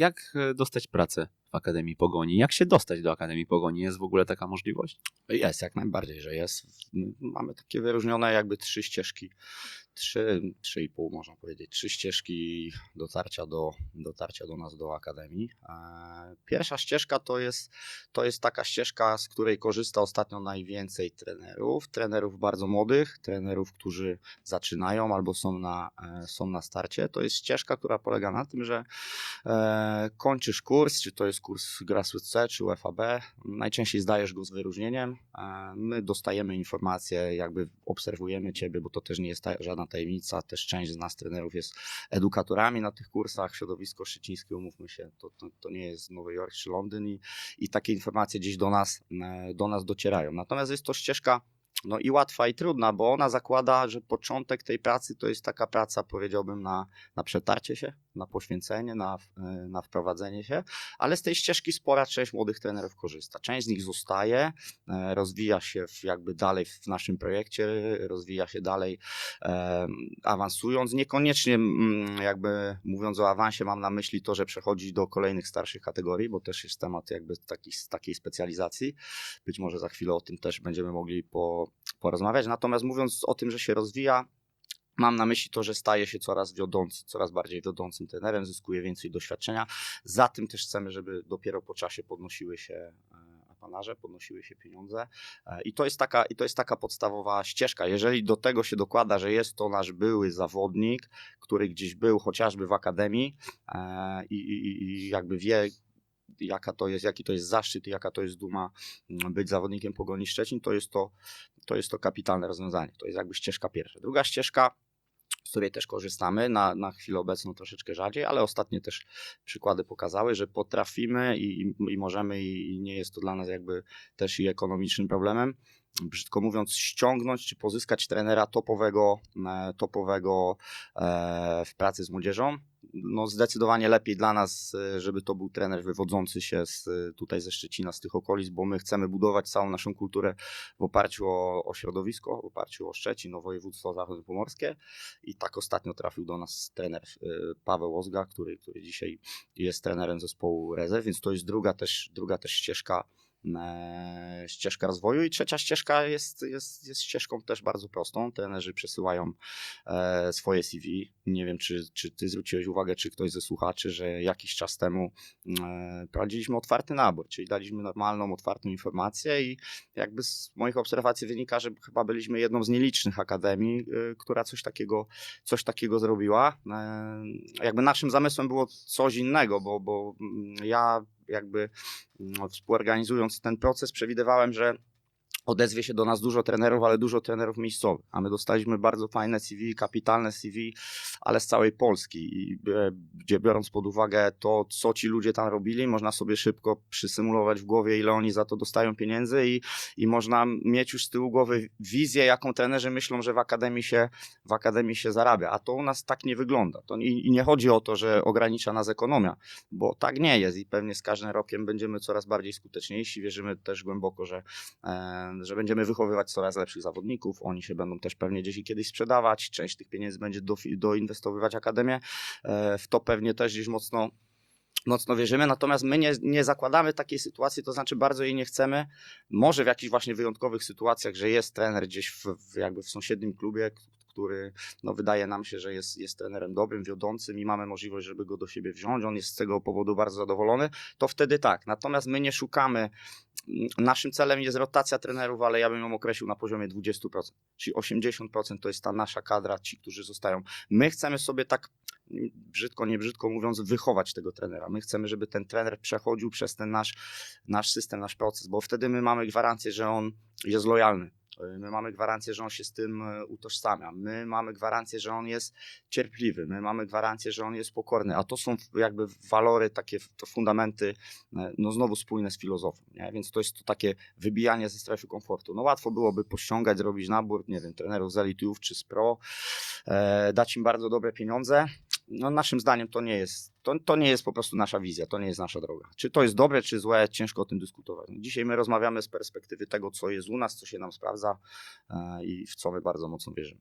Jak e, dostać pracę w Akademii Pogoni? Jak się dostać do Akademii Pogoni? Jest w ogóle taka możliwość? Jest, jak najbardziej, że jest. Mamy takie wyróżnione jakby trzy ścieżki, trzy, trzy i pół można powiedzieć, trzy ścieżki dotarcia do, dotarcia do nas do Akademii. E, Pierwsza ścieżka to jest, to jest taka ścieżka, z której korzysta ostatnio najwięcej trenerów, trenerów bardzo młodych, trenerów, którzy zaczynają albo są na, e, są na starcie. To jest ścieżka, która polega na tym, że e, kończysz kurs, czy to jest kurs Grassroots C, czy UFAB, najczęściej zdajesz go z wyróżnieniem. E, My dostajemy informacje, jakby obserwujemy Ciebie, bo to też nie jest ta, żadna tajemnica. Też część z nas, trenerów, jest edukatorami na tych kursach. Środowisko szczecińskie, umówmy się, to, to, to nie jest Nowy Jork czy Londyn i, i takie informacje gdzieś do nas, e, do nas docierają. Natomiast jest to ścieżka no i łatwa i trudna, bo ona zakłada, że początek tej pracy to jest taka praca, powiedziałbym, na, na przetarcie się, na poświęcenie, na, e, na wprowadzenie się, ale z tej ścieżki spora część młodych trenerów korzysta. Część z nich zostaje, e, rozwija się jakby dalej w naszym projekcie, rozwija się dalej e, awansując. Niekoniecznie mm, jakby mówiąc o awansie mam na myśli to, że przechodzi do kolejnych starszych kategorii, bo też jest temat jakby taki, takiej specjalizacji. Być może za chwilę o tym też będziemy mogli po, porozmawiać. Natomiast mówiąc o tym, że się rozwija, Mam na myśli to, że staje się coraz wiodący, coraz bardziej wiodącym trenerem, zyskuje więcej doświadczenia. Za tym też chcemy, żeby dopiero po czasie podnosiły się e, apanarze, podnosiły się pieniądze. E, I to jest taka, i to jest taka podstawowa ścieżka. Jeżeli do tego się dokłada, że jest to nasz były zawodnik, który gdzieś był chociażby w akademii e, i, i, i jakby wie, jaka to jest, jaki to jest zaszczyt jaka to jest duma mm, być zawodnikiem Pogoni Szczecin, to jest to, to jest to kapitalne rozwiązanie. To jest jakby ścieżka pierwsza. Druga ścieżka, z której też korzystamy, na, na chwilę obecną troszeczkę rzadziej, ale ostatnie też przykłady pokazały, że potrafimy i, i, i możemy i, i nie jest to dla nas jakby też i ekonomicznym problemem, brzydko mówiąc, ściągnąć czy pozyskać trenera topowego, e, topowego e, w pracy z młodzieżą. No zdecydowanie lepiej dla nas, e, żeby to był trener wywodzący się z, tutaj ze Szczecina, z tych okolic, bo my chcemy budować całą naszą kulturę w oparciu o, o środowisko, w oparciu o Szczecin, o województwo zachodniopomorskie. I tak ostatnio trafił do nas trener e, Paweł Ozga, który, który dzisiaj jest trenerem zespołu rezerw, więc to jest druga też, druga też ścieżka e, ścieżka rozwoju i trzecia ścieżka jest, jest, jest ścieżką też bardzo prostą. Trenerzy przesyłają e, swoje CV. Nie wiem, czy, czy ty zwróciłeś uwagę, czy ktoś ze słuchaczy, że jakiś czas temu e, prowadziliśmy otwarty nabór, czyli daliśmy normalną, otwartą informację i jakby z moich obserwacji wynika, że chyba byliśmy jedną z nielicznych akademii, która coś takiego, coś takiego zrobiła. Jakby naszym zamysłem było coś innego, bo, bo mm, ja jakby no, współorganizując ten proces, przewidywałem, że odezwie się do nas dużo trenerów, ale dużo trenerów miejscowych. A my dostaliśmy bardzo fajne CV, kapitalne CV, ale z całej Polski. I, e, gdzie biorąc pod uwagę to, co ci ludzie tam robili, można sobie szybko przysymulować w głowie, ile oni za to dostają pieniędzy i, i można mieć już z tyłu głowy wizję, jaką trenerzy myślą, że w akademii się, w akademii się zarabia. A to u nas tak nie wygląda. To, i, I nie chodzi o to, że ogranicza nas ekonomia, bo tak nie jest i pewnie z każdym rokiem będziemy coraz bardziej skuteczniejsi. Wierzymy też głęboko, że e, że będziemy wychowywać coraz lepszych zawodników, oni się będą też pewnie gdzieś i kiedyś sprzedawać, część tych pieniędzy będzie do, doinwestowywać Akademię, e, w to pewnie też gdzieś mocno mocno wierzymy, natomiast my nie, nie zakładamy takiej sytuacji, to znaczy bardzo jej nie chcemy. Może w jakichś właśnie wyjątkowych sytuacjach, że jest trener gdzieś w, w jakby w sąsiednim klubie, który no, wydaje nam się, że jest, jest trenerem dobrym, wiodącym i mamy możliwość, żeby go do siebie wziąć, on jest z tego powodu bardzo zadowolony, to wtedy tak. Natomiast my nie szukamy Naszym celem jest rotacja trenerów, ale ja bym ją określił na poziomie 20%. Czyli 80% to jest ta nasza kadra, ci, którzy zostają. My chcemy sobie tak brzydko, nie brzydko mówiąc, wychować tego trenera. My chcemy, żeby ten trener przechodził przez ten nasz, nasz system, nasz proces, bo wtedy my mamy gwarancję, że on jest lojalny My mamy gwarancję, że on się z tym e, utożsamia. My mamy gwarancję, że on jest cierpliwy. My mamy gwarancję, że on jest pokorny. A to są jakby walory, takie fundamenty, e, no znowu spójne z filozofią. Nie? Więc to jest to takie wybijanie ze strefy komfortu. No łatwo byłoby pościągać, zrobić nabór, nie wiem, trenerów z elitów czy z pro, e, dać im bardzo dobre pieniądze. No naszym zdaniem to nie jest to, to nie jest po prostu nasza wizja, to nie jest nasza droga. Czy to jest dobre, czy złe, ciężko o tym dyskutować. Dzisiaj my rozmawiamy z perspektywy tego, co jest u nas, co się nam sprawdza e, i w co my bardzo mocno wierzymy.